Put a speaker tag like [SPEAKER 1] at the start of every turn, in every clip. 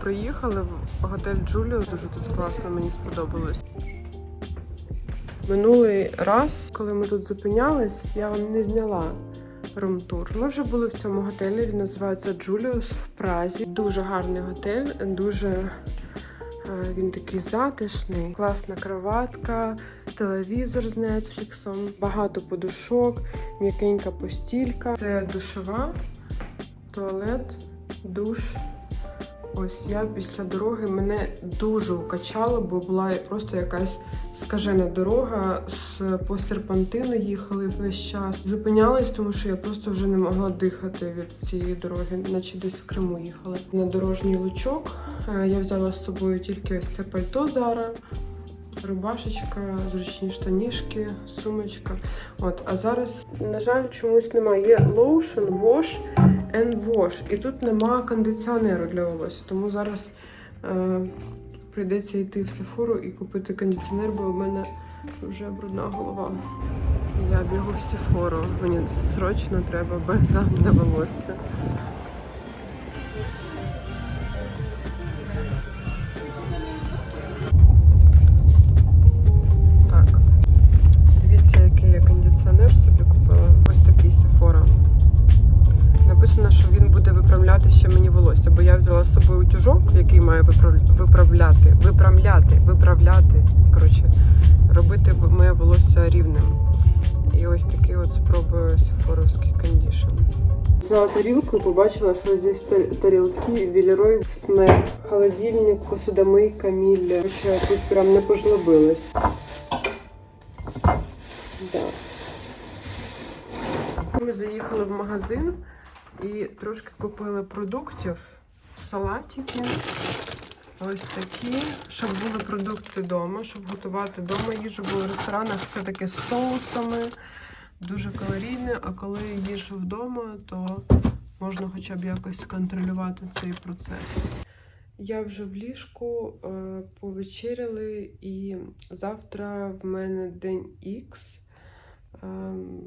[SPEAKER 1] проїхали в готель Джуліо. Дуже тут класно, мені сподобалось. Минулий раз, коли ми тут зупинялись, я вам не зняла румтур. Ми вже були в цьому готелі. Він називається Джуліус в Празі. Дуже гарний готель, дуже е, він такий затишний, класна кроватка, телевізор з нетфліксом, багато подушок, м'якенька постілька. Це душова, туалет, душ. Ось я після дороги мене дуже укачало, бо була просто якась скажена дорога. По серпантину їхали весь час. Зупинялась, тому що я просто вже не могла дихати від цієї дороги, наче десь в Криму їхали. На дорожній лучок е, я взяла з собою тільки ось це пальто Зара, рубашечка, зручні штанішки, сумочка. От, а зараз, на жаль, чомусь немає. Є lotion, wash and wash. І тут нема кондиціонеру для волосся. Тому зараз е, прийдеться йти в Сефору і купити кондиціонер, бо в мене вже брудна голова. Я бігу в Сефору. Мені срочно треба бальзам для волосся. Взяла з собою утюжок, який має виправляти, виправляти, виправляти. Коротше, робити моє волосся рівним. І ось такий от спробую сефоровський кондішн. Взяла тарілку і побачила, що здесь тарілки Вілерой снек, холодильник, посудомийка, мілля. Короче, тут прям не пожлобилась. Да. Ми заїхали в магазин і трошки купили продуктів, салатики. Ось такі, щоб були продукти вдома, щоб готувати вдома їжу, бо в ресторанах все таке з соусами, дуже калорійне, а коли їжу вдома, то можна хоча б якось контролювати цей процес. Я вже в ліжку е, повечеряли, і завтра в мене день Х. Е,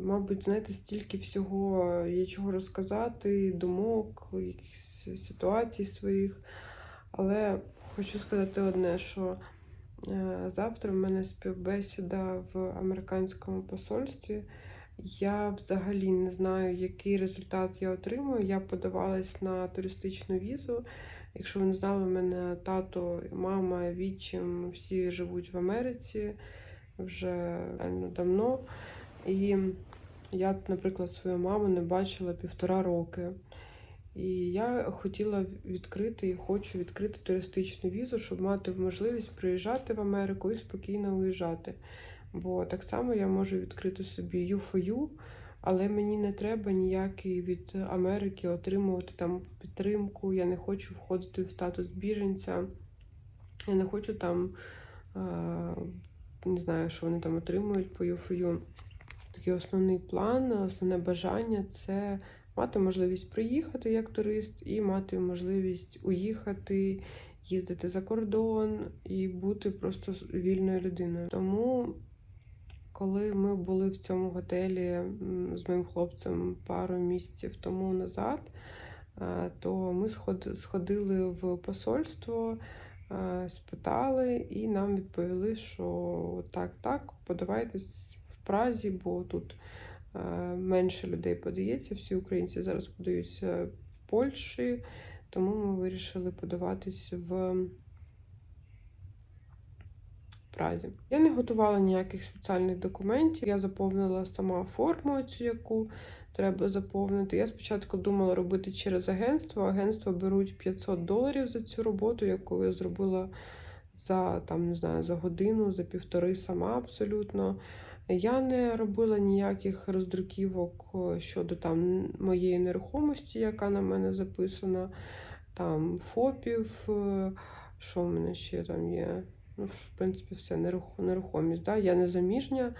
[SPEAKER 1] Мабуть, знаєте, стільки всього є чого розказати, думок, якихось ситуацій своїх. Але хочу сказати одне, що е, завтра в мене співбесіда в американському посольстві. Я взагалі не знаю, який результат я отримую. Я подавалась на туристичну візу. Якщо ви не знали, у мене тато, мама, відчим всі живуть в Америці вже реально давно. І я, наприклад, свою маму не бачила півтора роки. І я хотіла відкрити і хочу відкрити туристичну візу, щоб мати можливість приїжджати в Америку і спокійно виїжджати. Бо так само я можу відкрити собі U4U, але мені не треба ніякий від Америки отримувати там підтримку. Я не хочу входити в статус біженця. Я не хочу там, е, не знаю, що вони там отримують по U4U. Такий основний план, основне бажання це мати можливість приїхати як турист і мати можливість уїхати, їздити за кордон і бути просто вільною людиною. Тому, коли ми були в цьому готелі з моїм хлопцем пару місяців тому назад, е, то ми сходили в посольство, е, спитали, і нам відповіли, що так, так, подавайтесь в Празі, бо тут менше людей подається. Всі українці зараз подаються в Польщі, тому ми вирішили подаватись в Празі. Я не готувала ніяких спеціальних документів. Я заповнила сама форму, цю яку треба заповнити. Я спочатку думала робити через агентство. Агентство беруть 500 доларів за цю роботу, яку я зробила за там, не знаю, за годину, за півтори сама абсолютно. Я не робила ніяких роздруківок е, щодо там моєї нерухомості, яка на мене записана, там ФОПів, е, що в мене ще там є. Ну, в принципі, все нерухо- нерухомість. Да? Я не заміжня,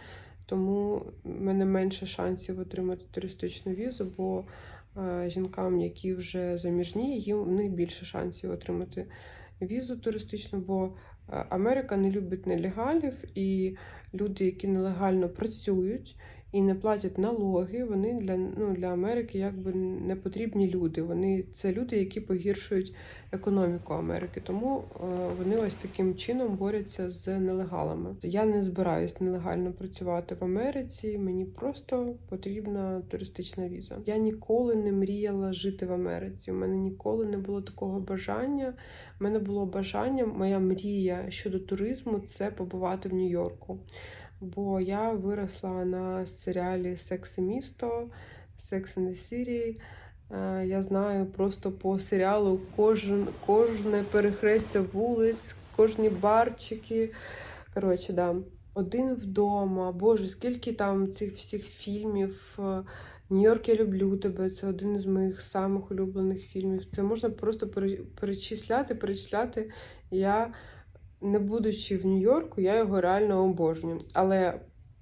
[SPEAKER 1] тому в мене менше шансів отримати туристичну візу, бо е, жінкам, які вже заміжні, їм в них більше шансів отримати візу туристичну, бо Америка не любить нелегалів, і люди, які нелегально працюють і не платять налоги, вони для, ну, для Америки якби не потрібні люди. Вони це люди, які погіршують економіку Америки. Тому е, вони ось таким чином борються з нелегалами. Я не збираюсь нелегально працювати в Америці. Мені просто потрібна туристична віза. Я ніколи не мріяла жити в Америці. У мене ніколи не було такого бажання. У мене було бажання, моя мрія щодо туризму це побувати в Нью-Йорку. Бо я виросла на серіалі Секс і місто, Sex and the City. Е, Я знаю просто по серіалу кожен, кожне перехрестя вулиць, кожні барчики. Коротше, да. Один вдома. Боже, скільки там цих всіх фільмів. Нью-Йорк, я люблю тебе. Це один із моїх самих улюблених фільмів. Це можна просто перечисляти, перечисляти. Я, не будучи в Нью-Йорку, я його реально обожнюю. Але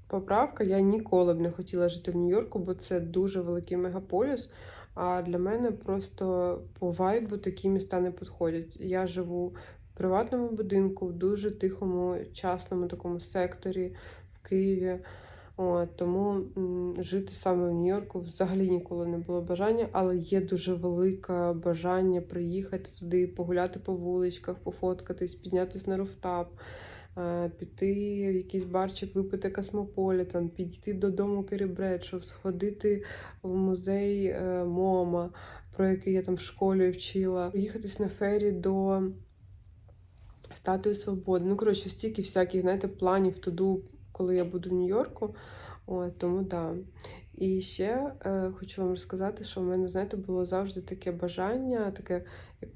[SPEAKER 1] поправка, я ніколи б не хотіла жити в Нью-Йорку, бо це дуже великий мегаполіс. А для мене просто по вайбу такі міста не підходять. Я живу в приватному будинку, в дуже тихому, частному такому секторі в Києві. От, тому жити саме в Нью-Йорку взагалі ніколи не було бажання, але є дуже велике бажання приїхати туди, погуляти по вуличках, пофоткатись, піднятись на руфтап, е, піти в якийсь барчик, випити космополітан, підійти додому Кері Бредшоу, сходити в музей е, МОМА, про який я там в школі вчила, поїхатись на фері до статуї Свободи. Ну, коротше, стільки всяких, знаєте, планів туди, коли я буду в Нью-Йорку. От, тому да. І ще е, хочу вам розказати, що в мене, знаєте, було завжди таке бажання, таке,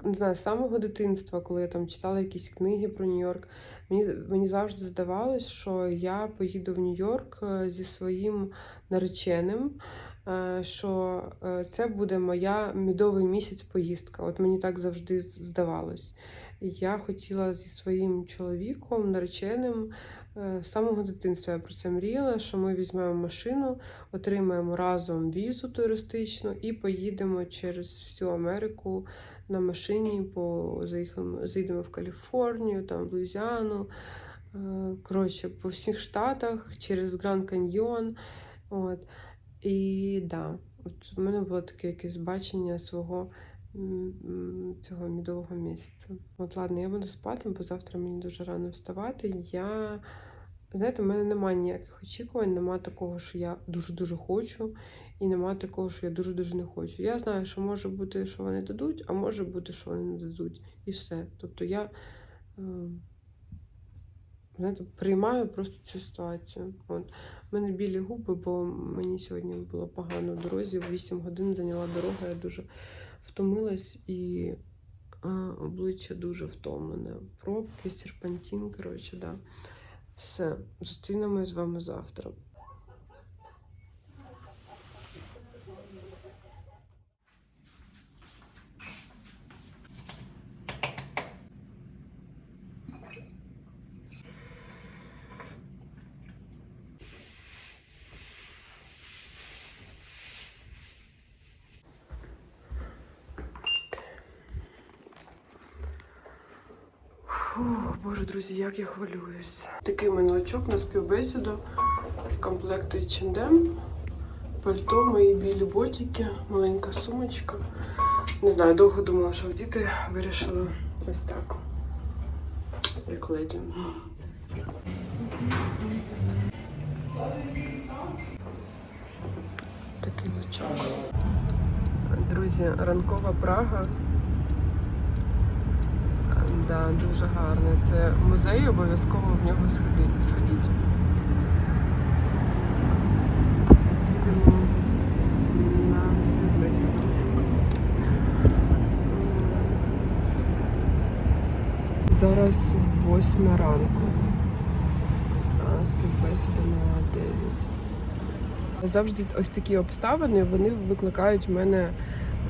[SPEAKER 1] не знаю, з самого дитинства, коли я там читала якісь книги про Нью-Йорк. Мені, мені завжди здавалось, що я поїду в Нью-Йорк е, зі своїм нареченим. е, Що е, це буде моя мідовий місяць поїздка. От мені так завжди здавалось. Я хотіла зі своїм чоловіком, нареченим, з самого дитинства я про це мріяла, що ми візьмемо машину, отримаємо разом візу туристичну і поїдемо через всю Америку на машині, заїхаємо, заїдемо в Каліфорнію, там, в Луїзіану. Е, Коротше, по всіх штатах, через Гранд Каньйон. От. І да, от в мене було таке якесь бачення свого цього мідового місяця. От ладно, я буду спати, бо завтра мені дуже рано вставати. Я, знаєте, в мене немає ніяких очікувань, немає такого, що я дуже-дуже хочу, і немає такого, що я дуже-дуже не хочу. Я знаю, що може бути, що вони дадуть, а може бути, що вони не дадуть. І все. Тобто я. е, Знаєте, приймаю просто цю ситуацію. От. У мене білі губи, бо мені сьогодні було погано в дорозі. 8 годин зайняла дорога, я дуже втомилась і а, обличчя дуже втомлене. Пробки, серпантин, коротше, да. Все, зустрінемось з вами завтра. Боже, друзі, як я хвилююсь. Такий лачок на співбесіду, комплект H&M, пальто, мої білі ботики, маленька сумочка. Не знаю, довго думала, що вдіти вирішила ось так. Як леді. Такий лачок. Друзі, ранкова Прага. Да, дуже гарне. Це музей, обов'язково в нього сходіть. Їдемо на співбесіду. Зараз восьма ранку. Співбесіда на 9. Завжди ось такі обставини вони викликають в мене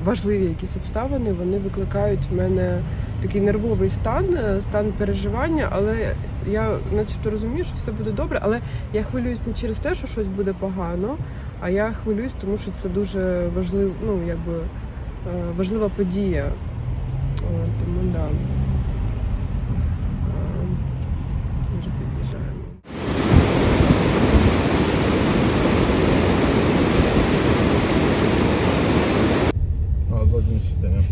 [SPEAKER 1] важливі якісь обставини, вони викликають в мене такий нервовий стан, е, стан переживання, але я начебто розумію, що все буде добре, але я хвилююсь не через те, що щось буде погано, а я хвилююсь, тому що це дуже важлив, ну, якби, е, важлива подія. Тому да. Е, Вже під'їжджаємо. А заднє сидіння.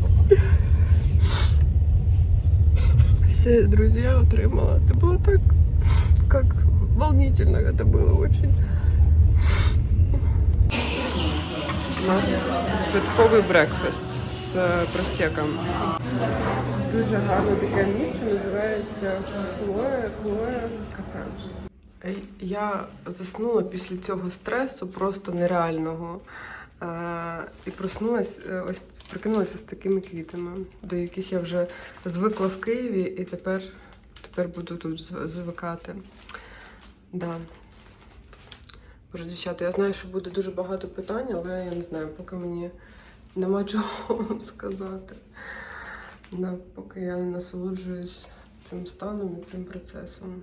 [SPEAKER 1] Друзі, я отримала. Це було так, як волнительно це було дуже. У нас святковий брекфаст з просеком. Дуже гарне таке місце, називається Хлоя, Хлоя кафе. Я заснула після цього стресу просто нереального. Е, І проснулась, е, ось прикинулася з такими квітами, до яких я вже звикла в Києві, і тепер, тепер буду тут звикати. Да. Боже, дівчата, я знаю, що буде дуже багато питань, але я не знаю, поки мені нема чого вам сказати. Да, поки я не насолоджуюсь цим станом і цим процесом.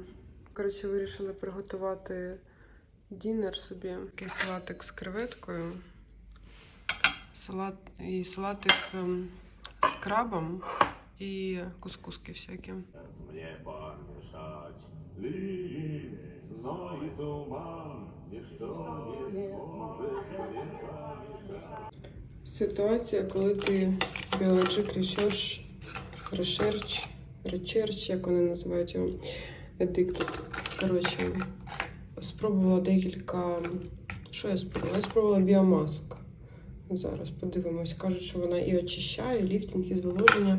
[SPEAKER 1] Коротше, вирішила приготувати дінер собі. Такий салатик з креветкою. Салат і салатик ем, з крабом і кускуски всякі.
[SPEAKER 2] Мне помешать ли зной туман, ничто не сможет мне помешать.
[SPEAKER 1] Ситуація, коли ти біологік research, research, research, як вони називають його, addicted. Коротше, спробувала декілька. Що я спробувала? Я спробувала біомаск. Зараз подивимось. Кажуть, що вона і очищає, і ліфтинг, і зволоження.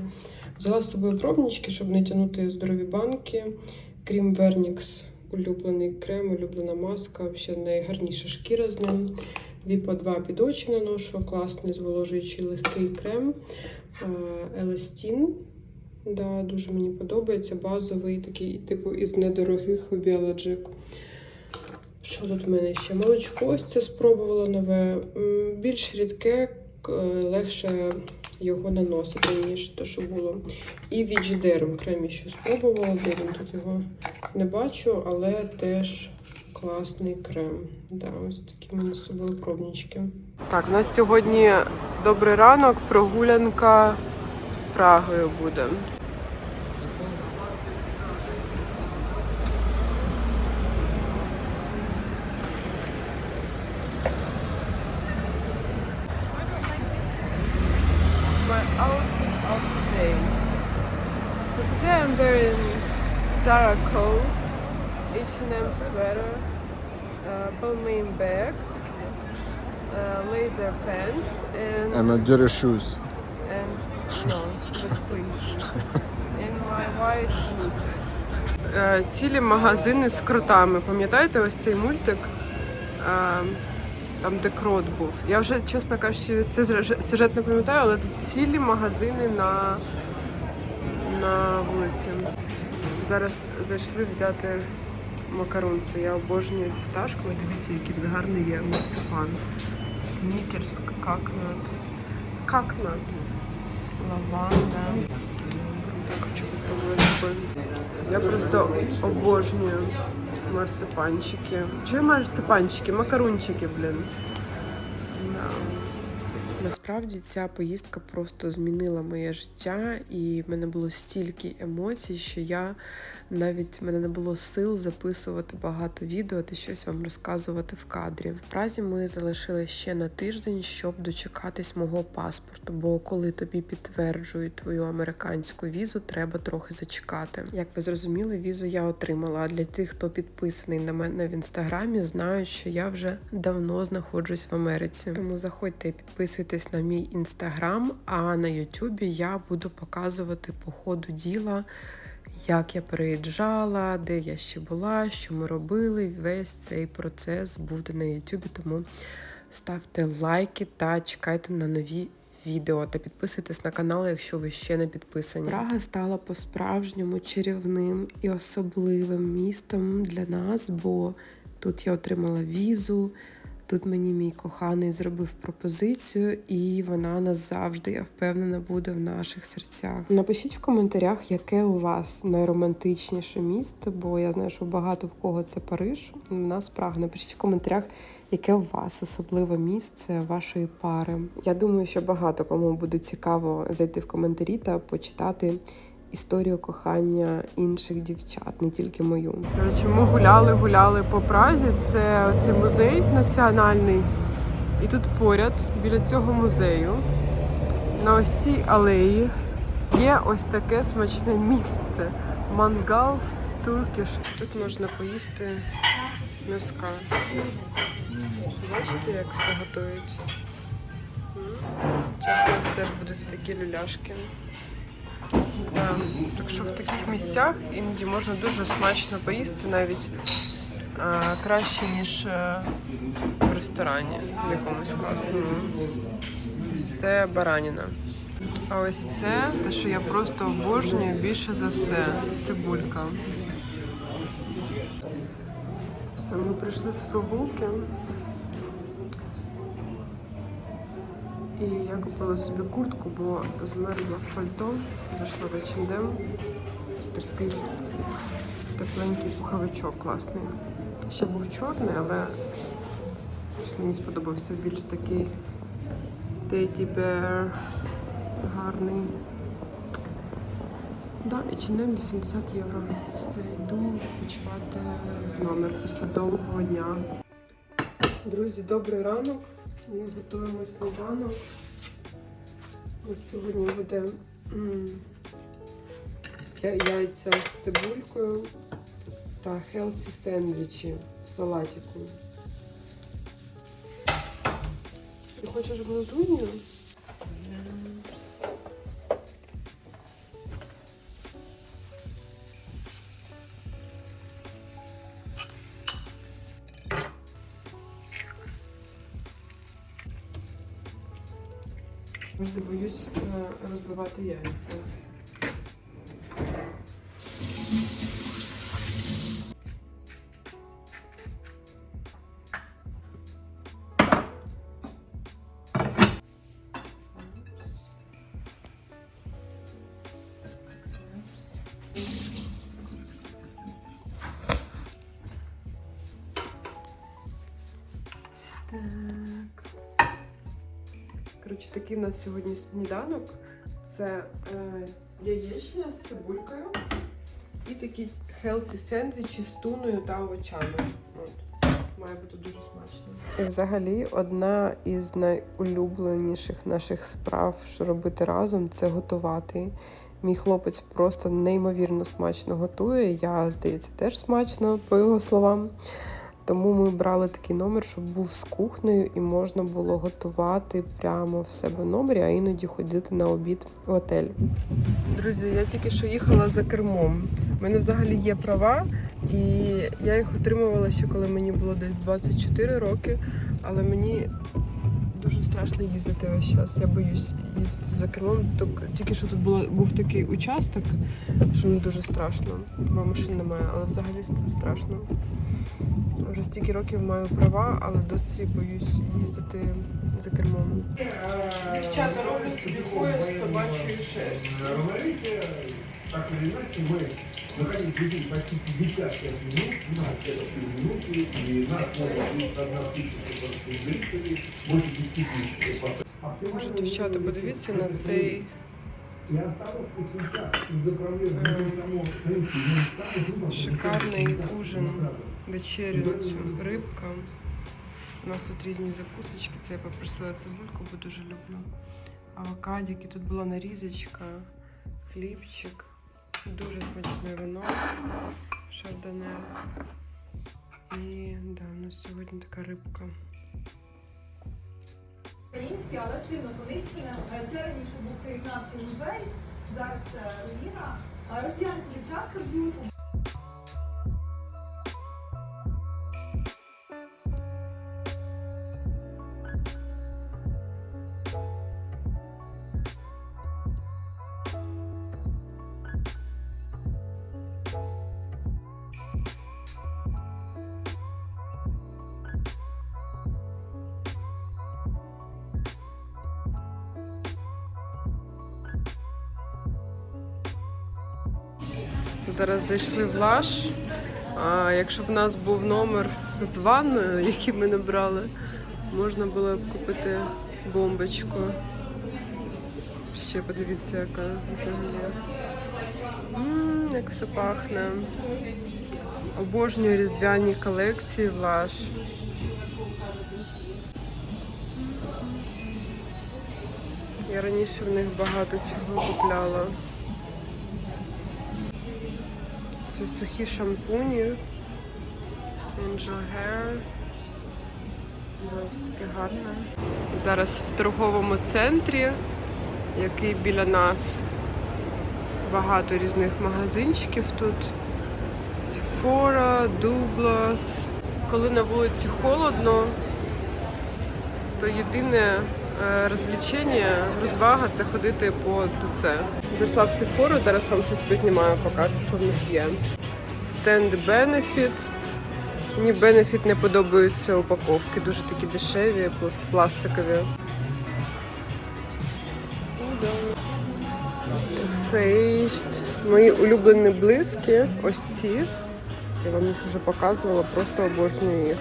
[SPEAKER 1] Взяла з собою пробнички, щоб не тягнути здорові банки. Крім Вернікс, улюблений крем, улюблена маска. Ще найгарніша шкіра з ним. Віпа 2 під очі наношу, класний зволожуючий легкий крем. Еластін. Да, дуже мені подобається. Базовий такий, типу, із недорогих Біологік. Що тут в мене ще? Молочко ось це спробувала нове. Більш рідке, легше його наносити, ніж те, що було. І Віджідерм крем ще спробувала, де він тут його не бачу, але теж класний крем. Да, ось такі мене з собою пробнички. Так, у нас сьогодні добрий ранок, прогулянка Прагою буде.
[SPEAKER 3] Zara coat, H&M sweater, uh, Balmain bag, uh, leather pants, and
[SPEAKER 4] And a dirty shoes.
[SPEAKER 3] and no, that's clean shoes. And my white boots.
[SPEAKER 1] Е, Цілі магазини з кротами. Пам'ятаєте ось цей мультик? Е, Там, де крот був. Я вже, чесно кажучи, сюжет- сюжет не пам'ятаю, але тут цілі магазини на, на вулиці. Зараз зайшли взяти макарунці. Я обожнюю фісташковий. Дивіться, який тут гарний є марципан. Снікерс, какнат. Какнат. Лаванда. Так, хочу спробувати. Я просто обожнюю марципанчики. Чого марципанчики? Макарунчики, блін. Насправді ця поїздка просто змінила моє життя, і в мене було стільки емоцій, що я навіть в мене не було сил записувати багато відео та щось вам розказувати в кадрі. В Празі ми залишили ще на тиждень, щоб дочекатись мого паспорту. Бо коли тобі підтверджують твою американську візу, треба трохи зачекати. Як ви зрозуміли, візу я отримала. А для тих, хто підписаний на мене в інстаграмі, знають, що я вже давно знаходжусь в Америці. Тому заходьте і підписуйтесь на мій інстаграм. А на Ютубі я буду показувати по ходу діла. Як я переїжджала, де я ще була, що ми робили. Весь цей процес буде на Ютубі, тому ставте лайки та чекайте на нові відео та підписуйтесь на канал, якщо ви ще не підписані. Прага стала по-справжньому чарівним і особливим містом для нас, бо тут я отримала візу. Тут мені мій коханий зробив пропозицію, і вона назавжди, я впевнена, буде в наших серцях. Напишіть в коментарях, яке у вас найромантичніше місто, бо я знаю, що багато в кого це Париж. У нас Прага. Напишіть в коментарях, яке у вас особливе місце вашої пари. Я думаю, що багато кому буде цікаво зайти в коментарі та почитати. Історію кохання інших дівчат, не тільки мою. Коротше, ми гуляли, гуляли по Празі. Це оцей музей національний. І тут поряд, біля цього музею, на ось цій алеї є ось таке смачне місце. Мангал туркіш. Тут можна поїсти м'яска. Бачите, як все готують. Зараз у нас теж будуть такі люляшки. Да. Так що в таких місцях іноді можна дуже смачно поїсти, навіть а, краще, ніж е, в ресторані в якомусь класному. Це бараніна. А ось це те, що я просто обожнюю більше за все. Цибулька. Все, ми прийшли з прогулки. І я купила собі куртку, бо змерзла в пальто, зайшла в H&M. Такий тепленький пуховичок класний. Ще був чорний, але мені сподобався більш такий Bear гарний. Да, H&M 80 євро. Все, йду відпочивати в номер після довгого дня. Друзі, добрий ранок. Ми готуємо сніданок. Ось сьогодні буде яйця з цибулькою та хелсі сендвічі в салатику. Ти хочеш глазунью? Завжди боюсь е, розбивати яйця. Такий в нас сьогодні сніданок. Це е, яєчня з цибулькою і такі хелсі сендвічі з туною та овочами. От. Має бути дуже смачно. І взагалі, одна із найулюбленіших наших справ, що робити разом, це готувати. Мій хлопець просто неймовірно смачно готує. Я, здається, теж смачно, по його словам. Тому ми брали такий номер, щоб був з кухнею і можна було готувати прямо в себе в номері, а іноді ходити на обід в готель. Друзі, я тільки що їхала за кермом. У мене взагалі є права, і я їх отримувала ще коли мені було десь 24 роки, але мені дуже страшно їздити весь час. Я боюсь їздити за кермом. Тільки- що тут було, був такий участок, що мені дуже страшно, бо машин немає, але взагалі страшно. Вже стільки років маю права, але досі боюсь їздити за кермом. Дівчата роблю собі пояс собачої шерсті
[SPEAKER 4] Говорите, так или иначе, мы находились в день почти 55 минут, у нас это 3 минуты, и нас может быть одна тысяча зрителей, больше 10 тысяч.
[SPEAKER 1] Може, дівчата, подивіться на цей
[SPEAKER 4] И от того, что сейчас из-за проблем того, рынки,
[SPEAKER 1] шикарний ужин, вечерю на цю рибка. У нас тут різні закусочки. Це я попросила цибульку, бо дуже люблю. Авокадики, тут була нарізочка, хлібчик, дуже смачне вино, шардоне. І да, у нас сьогодні така рибка.
[SPEAKER 5] Українське, але сильно понищене. Е, Це раніше був краєзнавчий музей, зараз це руїна. Росіяни собі часто б'ють.
[SPEAKER 1] Зараз зайшли в лаш. А якщо б у нас був номер з ванною, який ми набрали, можна було б купити бомбочку. Ще подивіться, яка взагалі. Як все пахне. Обожнюю різдвяні колекції в лаш. Я раніше в них багато чого купляла. Це сухі шампуні. Angel Hair. Ось таке гарне. Зараз в торговому центрі, який біля нас. Багато різних магазинчиків тут. Sephora, Douglas. Коли на вулиці холодно, то єдине розвлечення, розвага це ходити по ТЦ. Зайшла в Sephora, зараз вам щось познімаю, покажу, що в них є. Стенд Benefit. Мені Benefit не подобаються упаковки, дуже такі дешеві, пластикові. Faced. Мої улюблені блиски, ось ці. Я вам їх вже показувала, просто обожнюю їх.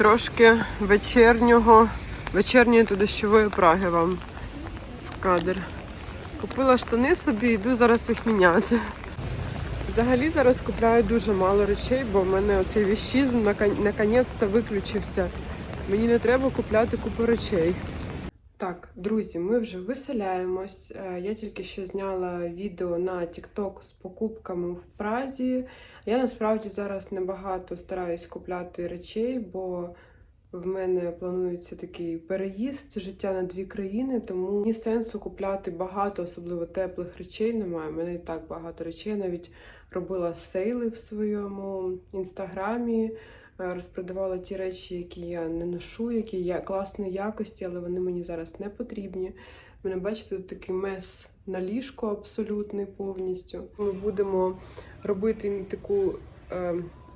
[SPEAKER 1] Трошки вечірнього, вечірньої дощової праги вам в кадр. Купила штани собі, йду зараз їх міняти. Взагалі зараз купляю дуже мало речей, бо в мене оцей віщизм наконець-то виключився. Мені не треба купляти купу речей. Так, друзі, ми вже виселяємось. Е, Я тільки що зняла відео на TikTok з покупками в Празі. Я насправді зараз небагато стараюсь купляти речей, бо в мене планується такий переїзд життя на дві країни, тому ні сенсу купляти багато, особливо теплих речей немає. У мене і так багато речей. Я навіть робила сейли в своєму інстаграмі, розпродавала ті речі, які я не ношу, які я класної якості, але вони мені зараз не потрібні. У мене, бачите, тут такий мес на ліжко абсолютний повністю. Ми будемо робити таку е,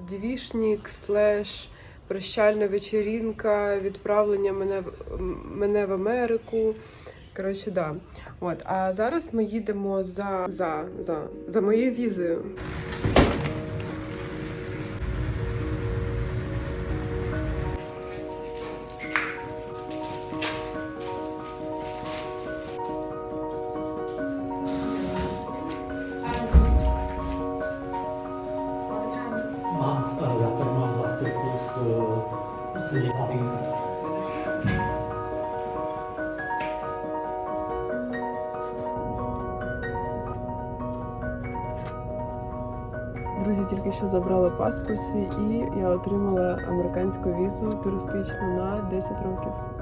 [SPEAKER 1] дівішнік слеш прощальна вечерінка, відправлення мене, в- мене в Америку. Коротше, да. От, а зараз ми їдемо за, за, за, за моєю візою. Тільки паспорт свій і я отримала американську візу туристичну на 10 років.